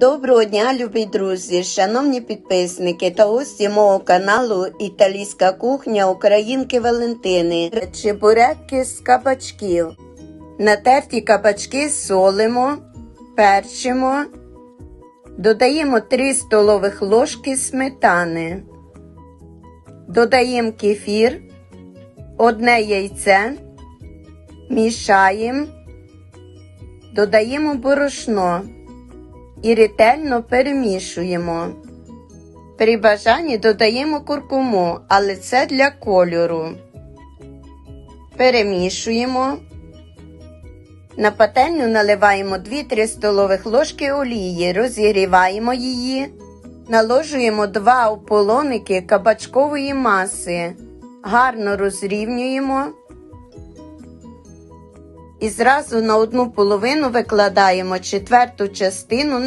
Доброго дня, любі друзі, шановні підписники та гості мого каналу Італійська кухня Українки Валентини. Чебуреки з кабачків. Натерті кабачки солимо, перчимо, додаємо 3 столових ложки сметани, додаємо кефір, одне яйце, мішаємо, додаємо борошно і ретельно перемішуємо. При бажанні додаємо куркуму, але це для кольору. Перемішуємо. На пательню наливаємо 2-3 столових ложки олії, розігріваємо її, наложуємо 2 ополоники кабачкової маси, гарно розрівнюємо і зразу на одну половину викладаємо четверту частину